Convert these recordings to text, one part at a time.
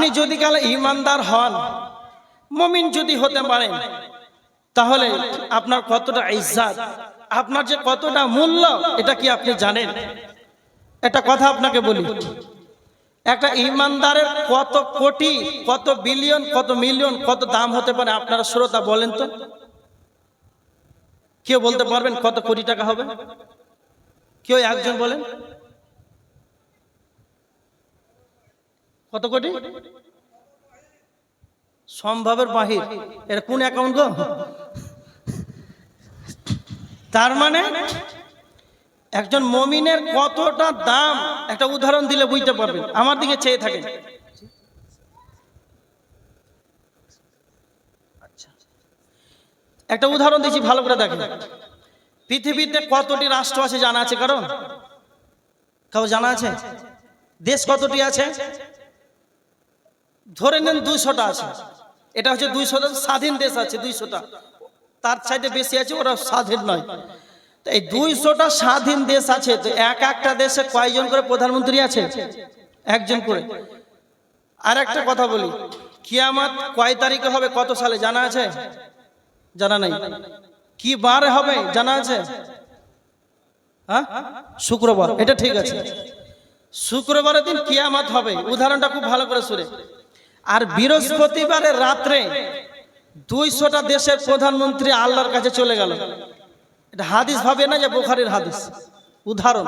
আপনি যদি কালে ইমানদার হন, মমিন যদি হতে পারেন তাহলে আপনার কতটা ইজ্জাত, আপনার যে কতটা মূল্য, এটা কি আপনি জানেন? একটা কথা আপনাকে বলি। একটা ইমানদারের কত কোটি, কত বিলিয়ন, কত মিলিয়ন, কত দাম হতে পারে, আপনারা শ্রোতা বলেন তো। কেউ বলতে পারবেন কত কোটি টাকা হবে? কেউ একজন বলেন? কত কোটি? সম্ভবের বাহির। এটা কোন অ্যাকাউন্ট গো? তার মানে একজন মমিনের কতটা দাম? একটা উদাহরণ দিলে বুঝতে পারবেন আমার দিকে চেয়ে আচ্ছা। একটা উদাহরণ দিচ্ছি, ভালো করে দেখেন। পৃথিবীতে কতটি রাষ্ট্র আছে জানা আছে কারণ? কাউ জানা আছে? দেশ কতটি আছে? ধরে নেন দুইশোটা আছে। এটা হচ্ছে দুইশোটা, স্বাধীন দেশ আছে দুইশোটা। তার সাইডে বেশি আছে, ওরা স্বাধীন নয়। তো এই দুইশোটা স্বাধীন দেশ আছে, তো এক একটা দেশে কয়জন করে প্রধানমন্ত্রী আছে? একজন করে। আর একটা কথা বলি, কিয়ামাত কয় তারিখে হবে, কত সালে জানা আছে? জানা নাই। কি বার হবে, জানা আছে? হ্যাঁ? শুক্রবার, এটা ঠিক আছে। শুক্রবারের দিন কিয়ামাত হবে, উদাহরণটা খুব ভালো করে শুনে। আর বৃহস্পতিবারের রাত্রে দুইশোটা দেশের প্রধানমন্ত্রী আল্লাহর কাছে চলে গেল। এটা হাদিস ভাবে না যে বোখারির হাদিস? উদাহরণ,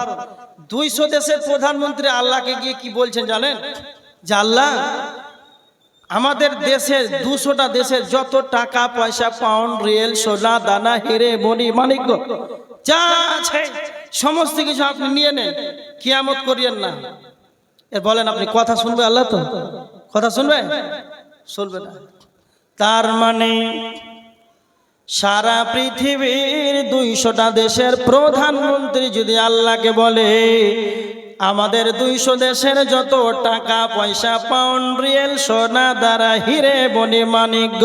দুইশো দেশের প্রধানমন্ত্রী আল্লাহকে গিয়ে কি বলছেন জানেন? যে আল্লাহ, আমাদের দেশের দুশোটা দেশের যত টাকা, পয়সা পাউন্ড রিয়েল সোনা, দানা, হেরে মণি মানিক্য যা আছে, সমস্ত কিছু আপনি নিয়ে নেন, কিয়ামত করিয়েন না। এ বলেন আপনি কথা শুনবে আল্লাহ তো? কথা শুনবে? শুনবে না। তার মানে সারা পৃথিবীর দুইশোটা দেশের প্রধানমন্ত্রী যদি আল্লাহকে বলে, আমাদের দুইশো দেশের যত টাকা পয়সা, পাউন্ড, রিয়েল, সোনা দ্বারা হিরে, বনি, মানিক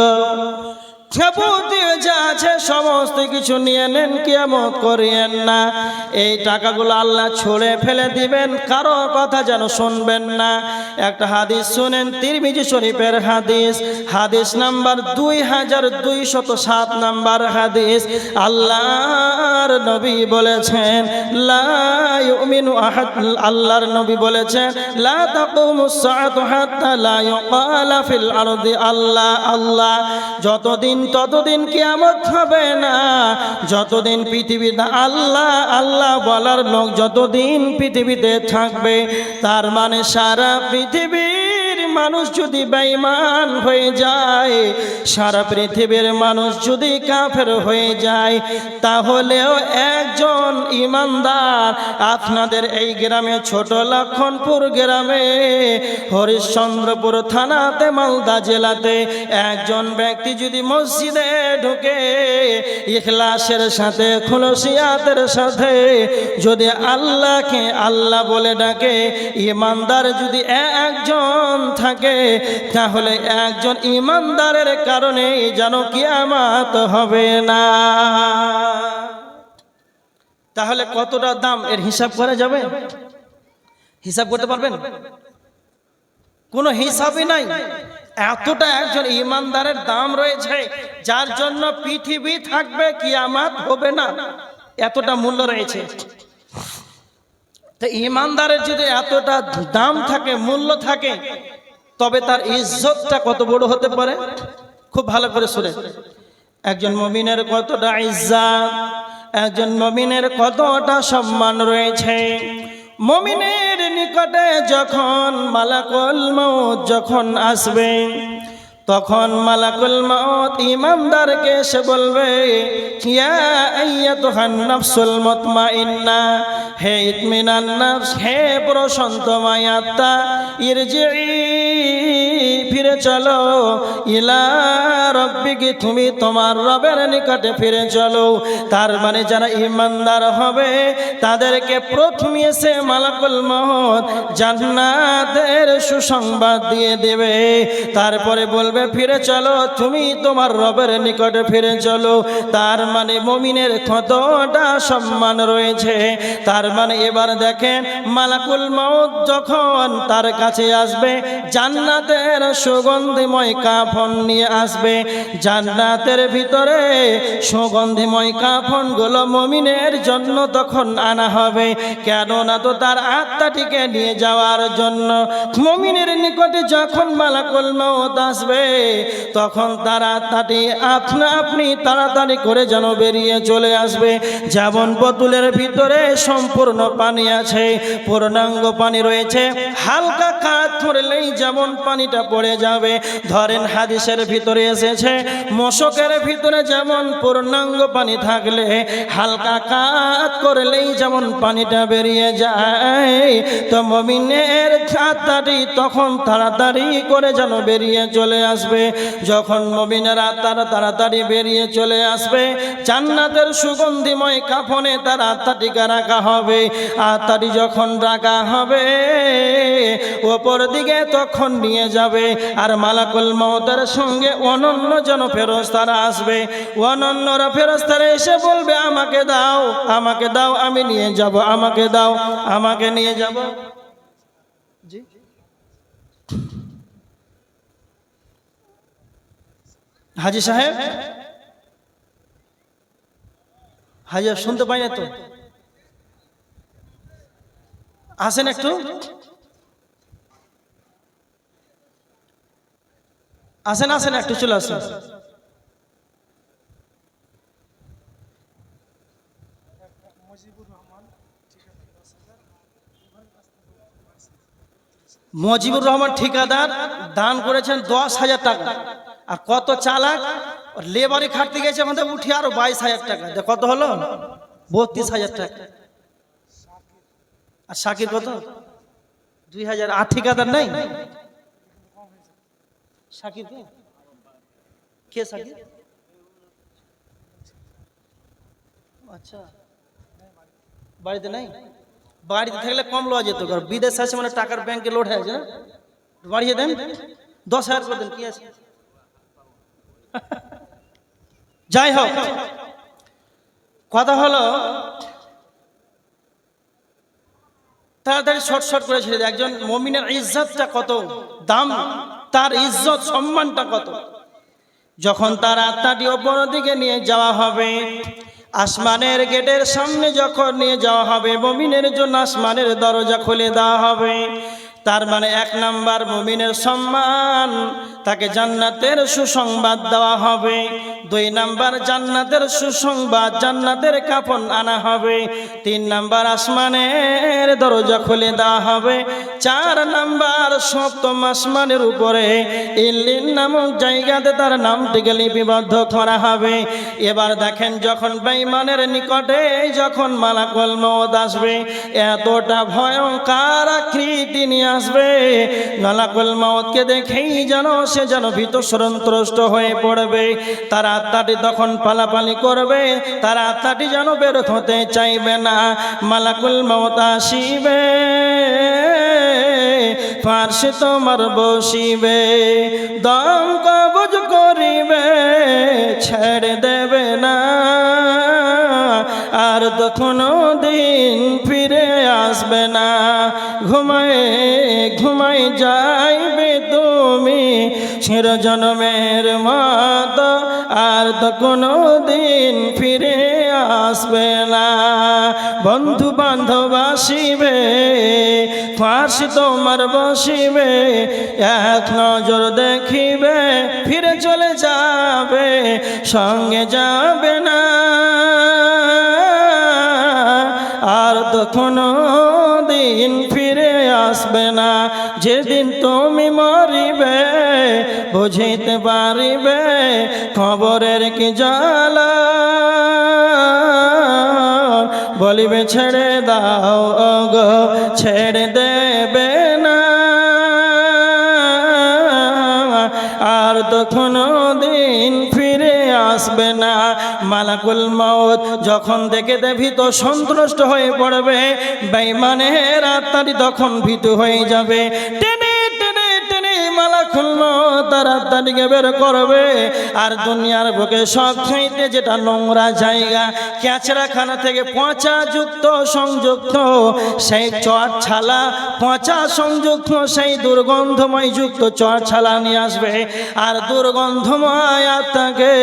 যাবতীয় যা আছে, সমস্ত কিছু নিয়ে নেন, কিয়ামত করিয়েন না। এই টাকাগুলো আল্লাহ ছড়ে ফেলে দিবেন, কারও কথা যেন শুনবেন না। একটা হাদিস শুনেন, তিরমিজি শরীফের হাদিস। হাদিস নাম্বার দুই হাজার দুইশত সাত নাম্বার হাদিস। আল্লাহর নবী বলেছেন, লা ইউমিনু আহাদ, আল্লাহর নবী বলেছেন, লা তাকুমুস সাআতু হাত্তা লা ফিল আরদি, আল্লাহ আল্লাহ, যতদিন ততদিন কিয়ামত হবে না। যতদিন পৃথিবীতে আল্লাহ আল্লাহ বলার লোক যতদিন পৃথিবীতে থাকবে, তার মানে সারা পৃথিবীর মানুষ যদি বেঈমান হয়ে যায়, সারা পৃথিবীর মানুষ যদি কাফের হয়ে যায়, তাহলেও একজন ইমানদার আপনাদের এই গ্রামে, ছোট লক্ষণপুর গ্রামে, হরিশ্চন্দ্রপুর থানাতে, মালদা জেলাতে একজন ব্যক্তি যদি মসজিদে ঢুকে, ইখলাসের সাথে, খুলসিয়াতের সাথে, যদি আল্লাহকে আল্লাহ বলে ডাকে ইমানদার যদি একজন থাকে তাহলে একজন ইমানদারের কারণে যেন কিয়ামাত হবে না। তাহলে কতটা দাম এর হিসাব করা যাবে? হিসাব করতে পারবেন? কোনো হিসাবই নাই। এতটা একজন ইমানদারের দাম রয়েছে, যার জন্য পৃথিবী থাকবে, কিয়ামাত হবে না। এতটা মূল্য রয়েছে। তো ইমানদারের যদি এতটা দাম থাকে, মূল্য থাকে তবে তার ইজ্জতটা কত বড় হতে পারে? খুব ভালো করে শুনে। একজন মমিনের কতটা ইজ্জাত, একজন মমিনের কতটা সম্মান রয়েছে। মমিনের নিকটে যখন মালাকুল মৌত যখন আসবে তখন মালাকুল মত ইমানদারকে এসে বলবে হে হে প্রশান্ত মায়াত্মা ইরজিই ফিরে চলো, ইলা রব্বিকি, তুমি তোমার রবের নিকটে ফিরে চলো। তার মানে যারা ইমানদার হবে, তাদেরকে প্রথমে এসে মালাকুল মহৎ জান্নাতের সুসংবাদ দিয়ে দেবে। তারপরে বলবে ফিরে চলো, তুমি তোমার রবের নিকটে ফিরে চলো। তার মানে মমিনের কতটা সম্মান রয়েছে। তার মানে এবার দেখেন, মালাকুল মৌত যখন তার কাছে আসবে, জান্নাতের সুগন্ধিময় কাফন নিয়ে আসবে। জান্নাতের ভিতরে সুগন্ধিময় কাফন কাফনগুলো মমিনের জন্য তখন আনা হবে। কেননা তো তার আত্মাটিকে নিয়ে যাওয়ার জন্য মমিনের নিকটে যখন মালাকুল মৌত আসবে তখন আত্মাটি আপনা আপনি তাড়াতাড়ি করে যেন বেরিয়ে চলে আসবে। যেমন বোতলের ভিতরে সম্পূর্ণ পানি আছে, পূর্ণাঙ্গ পানি রয়েছে। হালকা কাজ ধরলেই যেমন পানিটা পড়ে যাবে। ধরেন হাদিসের ভিতরে এসেছে, মশকের ভিতরে যেমন পূর্ণাঙ্গ পানি থাকলে, হালকা কাজ করলেই যেমন পানিটা বেরিয়ে যায়, তো মমিনের আত্মাটি তখন তাড়াতাড়ি করে যেন বেরিয়ে চলে আসবে, যখন মমিনের আত্মারা তাড়াতাড়ি বেরিয়ে চলে আসবে, জান্নাতের সুগন্ধিময় কাফনে তার আত্মাটিকে রাখা হবে। আত্মাটি যখন রাখা হবে, ওপর দিকে তখন নিয়ে যাবে, আর মালাকুল মহতের সঙ্গে অনন্য যেন ফেরস্তারা আসবে। অনন্যরা ফেরস্তারা এসে বলবে, আমাকে দাও আমাকে দাও, আমি নিয়ে যাব, আমাকে দাও, আমাকে নিয়ে যাব। জি। হাজি সাহেব? হাজি শুনতে পাই না তো। আসেন একটু? আসেন আসেন একটু চলে আসেন। মজিবুর রহমান ঠিকাদার, দান করেছেন দশ হাজার টাকা। আর কত চালাক? লেবারে খাটতে গেছে আমাদের উঠে আরও বাইশ হাজার টাকা। কত হলো? বত্রিশ হাজার টাকা। আর শাকির কত? দুই হাজার আর ঠিকাদার নেই? শাকির কে? কে আচ্ছা। বাড়িতে নাই? বাড়িতে থাকলে কম লওয়া যেত বিদেশ আছে মানে টাকার ব্যাংকে লোড হয়ে আছে না? বাড়িয়ে দেন। দশ হাজার করে দেন, কি আছে? যাই হোক, কথা হলো, তাড়াতাড়ি শর্ট শর্ট করে ছেড়ে দেয়। একজন মমিনের ইজ্জতটা কত? দাম? তার ইজ্জত, সম্মানটা কত? যখন তার আত্মাটি ওপর দিকে নিয়ে যাওয়া হবে, আসমানের গেটের সামনে যখন নিয়ে যাওয়া হবে, মমিনের জন্য আসমানের দরজা খুলে দেওয়া হবে। তার মানে এক নাম্বার মমিনের সম্মান তাকে জান্নাতের সুসংবাদ দেওয়া হবে। দুই নাম্বার জান্নাতের সুসংবাদ, জান্নাতের কাপন আনা হবে। তিন নাম্বার আসমানের দরজা খুলে দেওয়া হবে। চার নাম্বার সপ্তম আসমানের উপরে ইল্লিন নামক জায়গাতে তার নামটিকে লিপিবদ্ধ করা হবে। এবার দেখেন যখন বেঈমানের নিকটে যখন মালাকল মত আসবে, এতটা ভয়ঙ্কর আকৃতি নিয়ে আসবে। মালাকুল মতকে দেখেই যেন সে যেন ভীত সন্ত্রষ্ট হয়ে পড়বে। তার আত্মাটি তখন পালাপালি করবে। তার আত্মাটি যেন বের হতে চাইবে না। মালাকুল মমতা আসিবে। ফার্সে তোমার বসিবে। দম কবজ করিবে। ছেড়ে দেবে না। আর তো কোনো দিন আসবে না। ঘুমায় ঘুমাই যাইবে তুমি। চির জন্মের মত আর তো কোনো দিন ফিরে আসবে না। বন্ধু বান্ধব আসিবে, ফাঁসি তোমার বসিবে। এক নজর দেখিবে, ফিরে চলে যাবে, সঙ্গে যাবে না। আর তো কোনো যেদিন তুমি মরিবে বুঝিতে পারিবে খবরের কি জ্বালা বলিবে ছেড়ে দাও গো ছেড়ে দেবে মালাকুল মাউত যখন দেখে দে তো সন্তুষ্ট হয়ে পড়বে বেইমানের আত্মাটি তখন ভীত হয়ে যাবে। টেনে মাউত তার আত্মাটিকে বের করবে। আর দুনিয়ার বুকে সব খাইতে যেটা নোংরা জায়গা ক্যাচড়াখানা থেকে পচা যুক্ত, সংযুক্ত, সেই চট ছালা, পচা সংযুক্ত, সেই দুর্গন্ধময় যুক্ত চট ছালা নিয়ে আসবে। আর দুর্গন্ধময় আত্মাকে,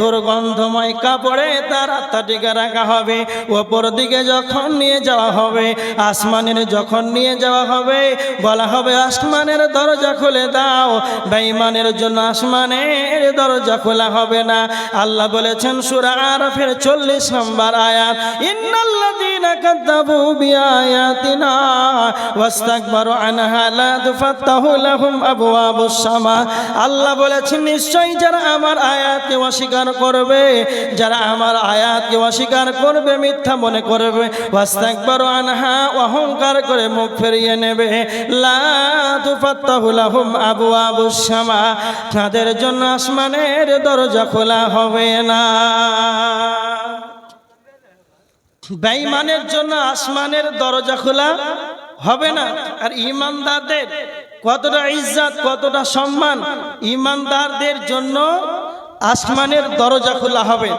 দুর্গন্ধময় কাপড়ে তার আত্মাটিকে রাখা হবে। ওপর দিকে যখন নিয়ে যাওয়া হবে, আসমানের যখন নিয়ে যাওয়া হবে, বলা হবে, আসমানের দরজা খুলে দাও। বেঈমানের জন্য আসমানের দরজা খোলা হবে না। আল্লাহ বলেছেন সূরা আরাফের 40 নম্বর আয়াত, ইন্নাল্লাযীনা কাযযাবু বিআয়াতিনা ওয়াস্তাকবারু আনহা লা তুফাত্তাহু লাহুম আবওয়াবুস সামা আল্লাহ বলেছেন, নিশ্চয়ই যারা আমার আয়াতকে অস্বীকার করবে, যারা আমার আয়াতকে অস্বীকার করবে, মিথ্যা মনে করবে, ওয়াস্তাকবারু আনহা অহংকার করে মুখ ফিরিয়ে নেবে। লা তুফাত্তাহু লাহুম আবওয়াবুস তাদের জন্য আসমানের দরজা খোলা হবে না। বেঈমানের জন্য আসমানের দরজা খোলা হবে না। আর ইমানদারদের কতটা ইজ্জত, কতটা সম্মান ইমানদারদের জন্য আসমানের দরজা খোলা হবে।